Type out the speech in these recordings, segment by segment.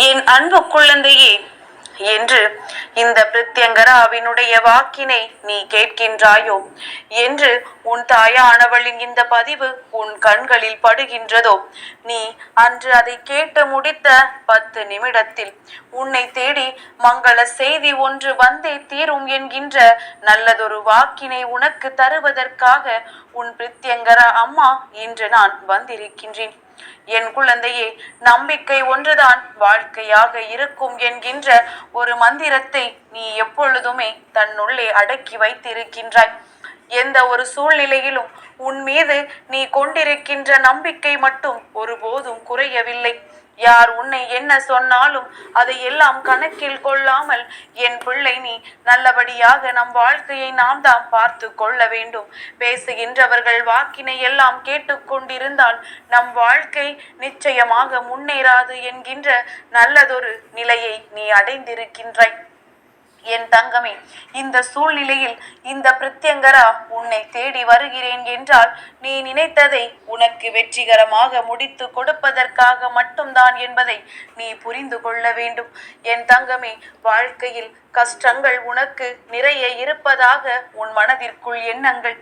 என் அன்பு குழந்தையே என்று இந்த பிரித்யங்கராவினுடைய வாக்கினை நீ கேட்கின்றாயோ என்று உன் தாயானவளின் இந்த பதிவு உன் கண்களில் படுகின்றதோ நீ அன்று அதை கேட்டு முடித்த பத்து நிமிடத்தில் உன்னை தேடி மங்கள செய்தி ஒன்று வந்தே தீரும் என்கின்ற நல்லதொரு வாக்கினை உனக்கு தருவதற்காக உன் பிரித்யங்கரா அம்மா இன்று நான் வந்திருக்கின்றேன். என் குழந்தையே நம்பிக்கை ஒன்றுதான் வாழ்க்கையாக இருக்கும் என்கின்ற ஒரு மந்திரத்தை நீ எப்பொழுதுமே தன்னுள்ளே அடக்கி வைத்திருக்கின்றாய். எந்த ஒரு சூழ்நிலையிலும் உன் மீது நீ கொண்டிருக்கின்ற நம்பிக்கை மட்டும் ஒருபோதும் குறையவில்லை. யார் உன்னை என்ன சொன்னாலும் அதை எல்லாம் கணக்கில் கொள்ளாமல் என் பிள்ளை நீ நல்லபடியாக நம் வாழ்க்கையை நாம் தான் பார்த்து கொள்ள வேண்டும். பேசுகின்றவர்கள் வாக்கினை எல்லாம் கேட்டுக்கொண்டிருந்தால் நம் வாழ்க்கை நிச்சயமாக முன்னேறாது என்கின்ற நல்லதொரு நிலையை நீ அடைந்திருக்கின்றாய். என் தங்கமே இந்த சூழ்நிலையில் இந்த பிரத்யங்கரா உன்னை தேடி வருகிறேன் என்றால் நீ நினைத்ததை உனக்கு வெற்றிகரமாக முடித்து கொடுப்பதற்காக மட்டும்தான் என்பதை நீ புரிந்து கொள்ள வேண்டும். என் தங்கமே வாழ்க்கையில் கஷ்டங்கள் உனக்கு நிறைய இருப்பதாக உன் மனதிற்குள் எண்ணங்கள்.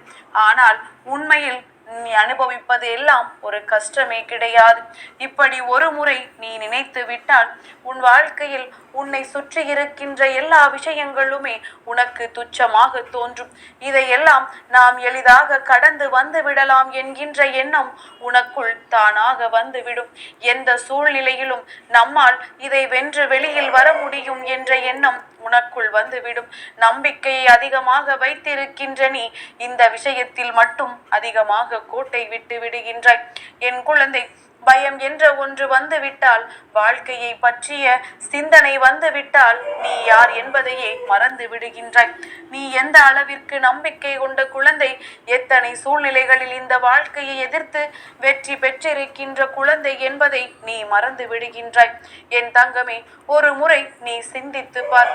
ஆனால் உண்மையில் நீ அனுபவிப்பது எல்லாம் ஒரு கஷ்டமே கிடையாது. இப்படி ஒரு முறை நீ நினைத்து விட்டால் உன் வாழ்க்கையில் உன்னை சுற்றி இருக்கின்ற எல்லா விஷயங்களுமே உனக்கு துச்சமாக தோன்றும். இதையெல்லாம் நாம் எளிதாக கடந்து வந்து விடலாம் என்கின்ற எண்ணம் உனக்குள் தானாக வந்துவிடும். எந்த சூழ்நிலையிலும் நம்மால் இதை வென்று வெளியில் வர முடியும் என்ற எண்ணம் உனக்குள் வந்துவிடும். நம்பிக்கையை அதிகமாக வைத்திருக்கின்ற நீ இந்த விஷயத்தில் மட்டும் அதிகமாக கோட்டை விட்டு விடுகின்றாய். என் குழந்தை பயம் என்ற ஒன்று வந்துவிட்டால் வாழ்க்கையை பற்றிய சிந்தனை வந்துவிட்டால் நீ யார் என்பதையே மறந்து விடுகின்றாய். நீ எந்த அளவிற்கு நம்பிக்கை கொண்ட குழந்தை எத்தனை சூழ்நிலைகளில் இந்த வாழ்க்கையை எதிர்த்து வெற்றி பெற்றிருக்கின்ற குழந்தை என்பதை நீ மறந்து விடுகின்றாய். என் தங்கமே ஒரு முறை நீ சிந்தித்து பார்.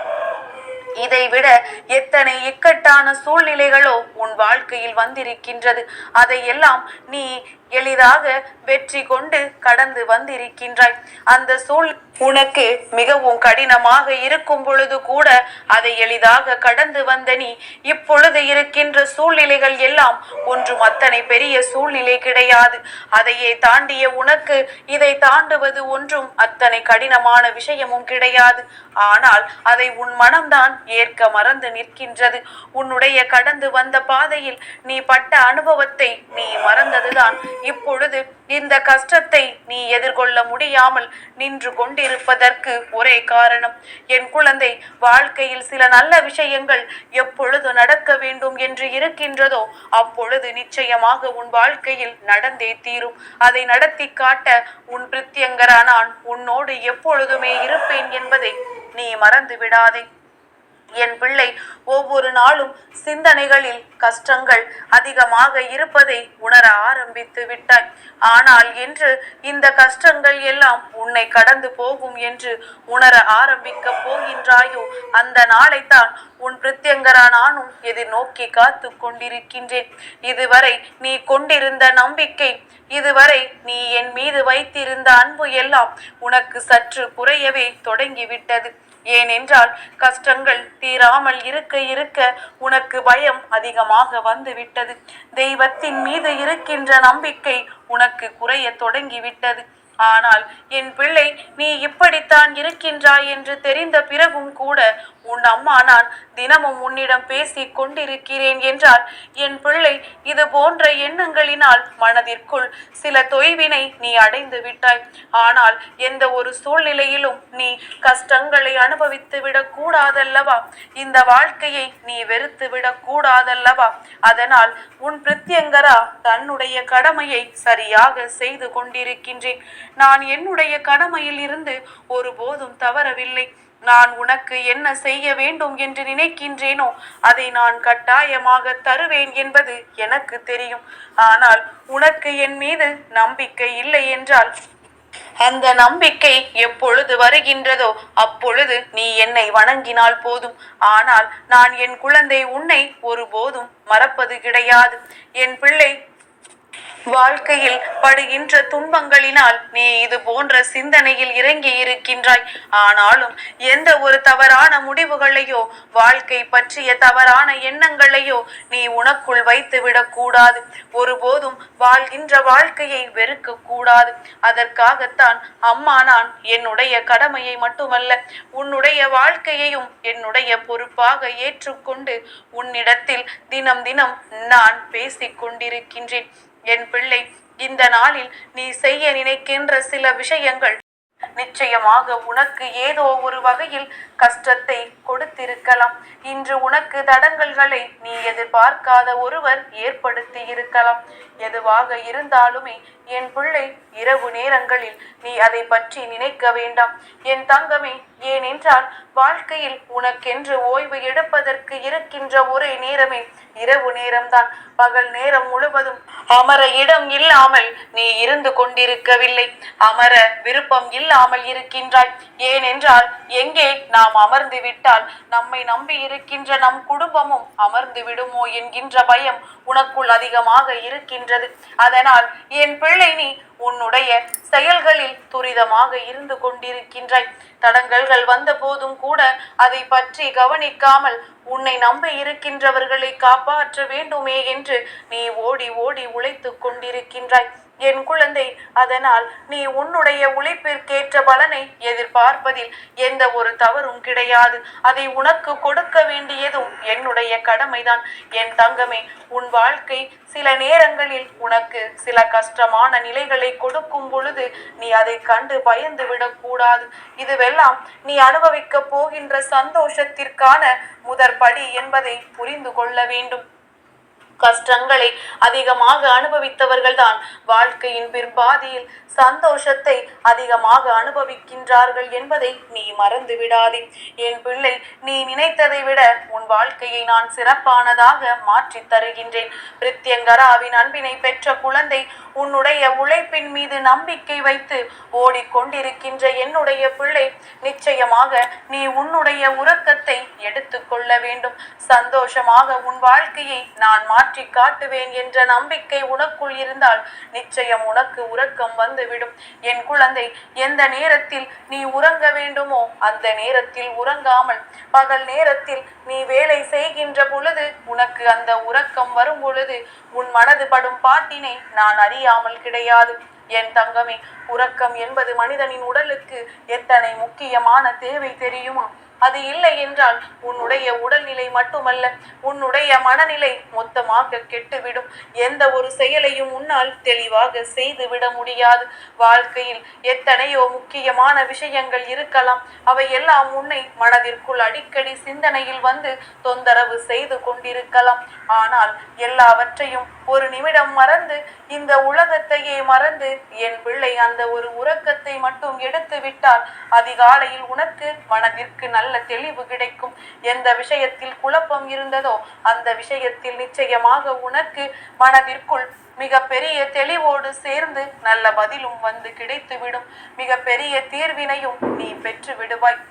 இதைவிட எத்தனை இக்கட்டான சூழ்நிலைகளோ உன் வாழ்க்கையில் வந்திருக்கின்றது. அதையெல்லாம் நீ எளிதாக வெற்றி கொண்டு கடந்து வந்திருக்கின்றாய். அந்த சூழ் உனக்கு மிகவும் கடினமாக இருக்கும் பொழுது கூட அதை எளிதாக கடந்து வந்த நீ இப்பொழுது இருக்கின்ற சூழ்நிலைகள் எல்லாம் ஒன்றும் அத்தனை பெரிய சூழ்நிலை கிடையாது. அதையே தாண்டிய உனக்கு இதை தாண்டுவது ஒன்றும் அத்தனை கடினமான விஷயமும் கிடையாது. ஆனால் அதை உன் மனம்தான் ஏற்க மறந்து நிற்கின்றது. உன்னுடைய கடந்து வந்த பாதையில் நீ பட்ட அனுபவத்தை நீ மறந்ததுதான். இப்பொழுது இந்த கஷ்டத்தை நீ எதிர்கொள்ள முடியாமல் நின்று கொண்டிருப்பதற்கு ஒரே காரணம். என் குழந்தை வாழ்க்கையில் சில நல்ல விஷயங்கள் எப்பொழுது நடக்க வேண்டும் என்று இருக்கின்றதோ அப்பொழுது நிச்சயமாக உன் வாழ்க்கையில் நடந்தே தீரும். அதை நடத்தி காட்ட உன் பிரித்தியங்கரா நான் உன்னோடு எப்பொழுதுமே இருப்பேன் என்பதை நீ மறந்து விடாதே என் பிள்ளை ஒவ்வொரு நாளும் சிந்தனைகளில் கஷ்டங்கள் அதிகமாக இருப்பதை உணர ஆரம்பித்து விட்டாய். ஆனால் என்று இந்த கஷ்டங்கள் எல்லாம் உன்னை கடந்து போகும் என்று உணர ஆரம்பிக்க போகின்றாயோ? அந்த நாளைத்தான் உன் பிரத்யங்கரா நானும் எதிர்நோக்கி காத்து கொண்டிருக்கின்றேன். இதுவரை நீ கொண்டிருந்த நம்பிக்கை இதுவரை நீ என் மீது வைத்திருந்த அன்பு எல்லாம் உனக்கு சற்று குறையவே தொடங்கிவிட்டது. ஏனென்றால் கஷ்டங்கள் தீராமல் இருக்க இருக்க உனக்கு பயம் அதிகமாக வந்துவிட்டது. தெய்வத்தின் மீது இருக்கின்ற நம்பிக்கை உனக்கு குறைய தொடங்கிவிட்டது. ஆனால் என் பிள்ளை நீ இப்படித்தான் இருக்கின்றாய் என்று தெரிந்த பிறகும் கூட உன் அம்மா நான் தினமும் உன்னிடம் பேசிக் கொண்டிருக்கிறேன் என்றால் என் பிள்ளை இது போன்ற எண்ணங்களினால் மனதிற்குள் சில தொய்வினை நீ அடைந்து விட்டாய். ஆனால் எந்த ஒரு சூழ்நிலையிலும் நீ கஷ்டங்களை அனுபவித்து விடக்கூடாதல்லவா இந்த வாழ்க்கையை நீ வெறுத்து விடக்கூடாதல்லவா அதனால் உன் பிரித்யங்கரா தன்னுடைய கடமையை சரியாக செய்து கொண்டிருக்கின்றேன். நான் என்னுடைய கடமையில் இருந்து ஒருபோதும் தவறவில்லை. நான் உனக்கு என்ன செய்ய வேண்டும் என்று நினைக்கின்றேனோ அதை நான் கட்டாயமாக தருவேன் என்பது எனக்கு தெரியும். ஆனால் உனக்கு என் மீது நம்பிக்கை இல்லை என்றால் அந்த நம்பிக்கை எப்பொழுது வருகின்றதோ அப்பொழுது நீ என்னை வணங்கினால் போதும். ஆனால் நான் என் குழந்தை உன்னை ஒருபோதும் மறப்பது கிடையாது. என் பிள்ளை வாழ்க்கையில் படுகின்ற துன்பங்களினால் நீ இது போன்ற சிந்தனையில் இறங்கி இருக்கின்றாய். ஆனாலும் எந்த ஒரு தவறான முடிவுகளையோ வாழ்க்கை பற்றிய தவறான எண்ணங்களையோ நீ உனக்குள் வைத்து விடக்கூடாது. ஒருபோதும் வாழ்கின்ற வாழ்க்கையை வெறுக்க கூடாது. அதற்காகத்தான் அம்மா நான் என்னுடைய கடமையை மட்டுமல்ல உன்னுடைய வாழ்க்கையையும் என்னுடைய பொறுப்பாக ஏற்றுக்கொண்டு உன்னிடத்தில் தினம் தினம் நான் பேசிக் கொண்டிருக்கின்றேன் என் பிள்ளை இந்த நாளில் நீ செய்ய நினைக்கின்ற சில விஷயங்கள் நிச்சயமாக உனக்கு ஏதோ ஒரு வகையில் கஷ்டத்தை கொடுத்திருக்கலாம். இன்று உனக்கு தடங்கல்களை நீ எதிர்பார்க்காத ஒருவர் ஏற்படுத்தி இருக்கலாம். எதுவாக இருந்தாலுமே என் பிள்ளை இரவு நேரங்களில் நீ அதை பற்றி நினைக்க வேண்டாம். என் தங்கமே ஏனென்றால் வாழ்க்கையில் உனக்கென்று ஓய்வு எடுப்பதற்கு இருக்கின்ற ஒரே நேரமே இரவு நேரம்தான். பகல் நேரம் முழுவதும் அமர இடம் இல்லாமல் நீ இருந்து கொண்டிருக்கவில்லை. அமர விருப்பம் இல்லாமல் இருக்கின்றாய். ஏனென்றால் எங்கே நாம் அமர்ந்து விட்டால் நம்மை நம்பி இருக்கின்ற நம் குடும்பமும் அமர்ந்து விடுமோ என்கின்ற பயம் உனக்குள் அதிகமாக இருக்கின்றது. அதனால் என் பிள்ளை நீ உன்னுடைய செயல்களில் துரிதமாக இருந்து கொண்டிருக்கின்றாய். தடங்கல்கள் வந்த போதும் கூட அதை பற்றி கவனிக்காமல் உன்னை நம்பி இருக்கின்றவர்களை காப்பாற்ற வேண்டுமே என்று நீ ஓடி ஓடி உழைத்துக் கொண்டிருக்கின்றாய். என் குழந்தை அதனால் நீ உன்னுடைய உழைப்பிற்கேற்ற பலனை எதிர்பார்ப்பதில் எந்த ஒரு தவறும் கிடையாது. அதை உனக்கு கொடுக்க வேண்டியதும் என்னுடைய கடமைதான். என் தங்கமே உன் வாழ்க்கை சில நேரங்களில் உனக்கு சில கஷ்டமான நிலைகளை கொடுக்கும் பொழுது நீ அதை கண்டு பயந்து விடக்கூடாது. இதுவெல்லாம் நீ அனுபவிக்க போகின்ற சந்தோஷத்திற்கான முதற்படி என்பதை புரிந்து கொள்ள வேண்டும். கஷ்டங்களை அதிகமாக அனுபவித்தவர்கள் தான் வாழ்க்கையின் பிற்பாதியில் சந்தோஷத்தை அதிகமாக அனுபவிக்கின்றார்கள் என்பதை நீ மறந்து விடாதே என் பிள்ளை நீ நினைத்ததை விட உன் வாழ்க்கையை நான் சிறப்பானதாக மாற்றி தருகின்றேன். பிரித்யங்கராவின் அன்பினை பெற்ற குழந்தை உன்னுடைய உழைப்பின் மீது நம்பிக்கை வைத்து ஓடிக்கொண்டிருக்கின்ற என்னுடைய பிள்ளை நிச்சயமாக நீ உன்னுடைய உறக்கத்தை எடுத்துக்கொள்ள வேண்டும். சந்தோஷமாக உன் வாழ்க்கையை நான் மாற்றி காட்டுவேன் என்ற நம்பிக்கை உனக்குள் இருந்தால் நிச்சயம் உனக்கு உறக்கம் வந்துவிடும். என் குழந்தை எந்த நேரத்தில் நீ உறங்க வேண்டுமோ அந்த நேரத்தில் உறங்காமல் பகல் நேரத்தில் நீ வேலை செய்கின்ற பொழுது உனக்கு அந்த உறக்கம் வரும் பொழுது உன் மனது படும் பாட்டினை நான் அறியாமல் கிடையாது. என் தங்கமே உறக்கம் என்பது மனிதனின் உடலுக்கு எத்தனை முக்கியமான தேவை தெரியுமா? அது இல்லை என்றால் உன்னுடைய உடல்நிலை மட்டுமல்ல உன்னுடைய மனநிலை மொத்தமாக கெட்டுவிடும். எந்த ஒரு செயலையும் உன்னால் தெளிவாக செய்துவிட முடியாது. வாழ்க்கையில் எத்தனையோ முக்கியமான விஷயங்கள் இருக்கலாம். அவை எல்லாம் உன்னை மனதிற்குள் அடிக்கடி சிந்தனையில் வந்து தொந்தரவு செய்து கொண்டிருக்கலாம். ஆனால் எல்லாவற்றையும் ஒரு நிமிடம் மறந்து இந்த உலகத்தையே மறந்து என் பிள்ளை அந்த ஒரு உறக்கத்தை மட்டும் எடுத்து விட்டால் அதிகாலையில் உனக்கு மனதிற்கு நல்ல நல்ல தெளிவு கிடைக்கும். எந்த விஷயத்தில் குழப்பம் இருந்ததோ அந்த விஷயத்தில் நிச்சயமாக உனக்கு மனதிற்குள் மிக பெரிய தெளிவோடு சேர்ந்து நல்ல பதிலும் வந்து கிடைத்துவிடும். மிக பெரிய தீர்வினையும் நீ பெற்று விடுவாய்.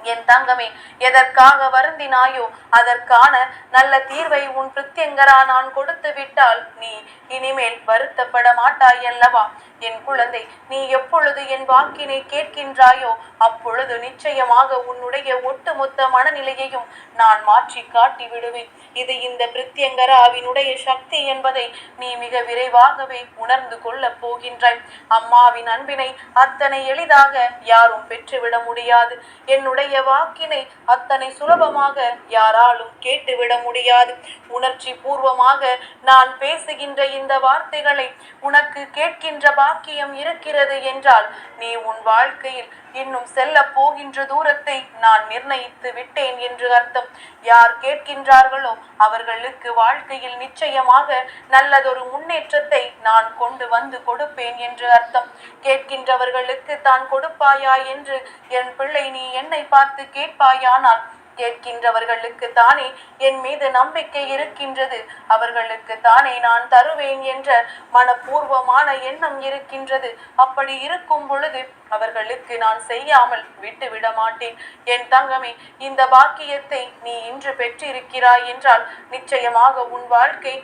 என் தங்கமே எதற்காக வருந்தினாயோ அதற்கான நல்ல தீர்வை உன் பிரித்தியங்கரா நான் கொடுத்து விட்டால் நீ இனிமேல் வருத்தப்பட மாட்டாய் அல்லவா என் குழந்தை நீ எப்பொழுது என் வாக்கினை கேட்கின்றாயோ அப்பொழுது நிச்சயமாக உன்னுடைய ஒட்டுமொத்த மனநிலையையும் நான் மாற்றி காட்டி விடுவேன் இது இந்த பிரித்யங்கராவினுடைய சக்தி என்பதை நீ மிக விரைவாகவே உணர்ந்து கொள்ளப் போகின்றாய். அம்மாவின் அன்பினை அத்தனை எளிதாக யாரும் பெற்றுவிட முடியாது. என்னுடைய வாக்கினை அத்தனை சுலபமாக யாராலும் கேட்டுவிட முடியாது. உணர்ச்சி பூர்வமாக நான் பேசுகின்ற இந்த வார்த்தைகளை உனக்கு கேட்கின்ற பாக்கியம் இருக்கிறது என்றால் நீ உன் வாழ்க்கையில் இன்னும் செல்ல போகின்ற தூரத்தை நான் நிர்ணயித்து விட்டேன் என்று அர்த்தம். யார் கேட்கின்றார்களோ அவர்களுக்கு வாழ்க்கையில் நிச்சயமாக நல்லதொரு முன்னேற்றத்தை நான் கொண்டு வந்து கொடுப்பேன் என்று அர்த்தம். கேட்கின்றவர்களுக்கு தான் கொடுப்பாயா? என்று என் பிள்ளை நீ என்னை பார்த்து கேட்பாயானால் கேட்கின்றவர்களுக்கு தானே என் மீது நம்பிக்கை இருக்கின்றது. அவர்களுக்கு தானே நான் தருவேன் என்ற மனப்பூர்வமான எண்ணம் இருக்கின்றது. அப்படி இருக்கும் பொழுது அவர்களுக்கு நான் செய்யாமல் விட்டு விட மாட்டேன். என் தங்கமே இந்த பாக்கியத்தை நீ இன்று பெற்றிருக்கிறாய் என்றால் நிச்சயமாக உன் வாழ்க்கை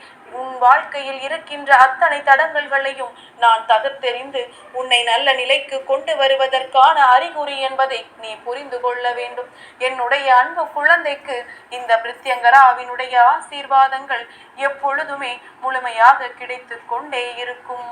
உன் வாழ்க்கையில் இருக்கின்ற அத்தனை தடங்கல்களையும் நான் தகர்த்தெறிந்து உன்னை நல்ல நிலைக்கு கொண்டு வருவதற்கான அறிகுறி என்பதை நீ புரிந்து கொள்ள வேண்டும். என்னுடைய அன்பு குழந்தைக்கு இந்த பிரித்யங்கராவினுடைய ஆசீர்வாதங்கள் எப்பொழுதுமே முழுமையாக கிடைத்து கொண்டே இருக்கும்.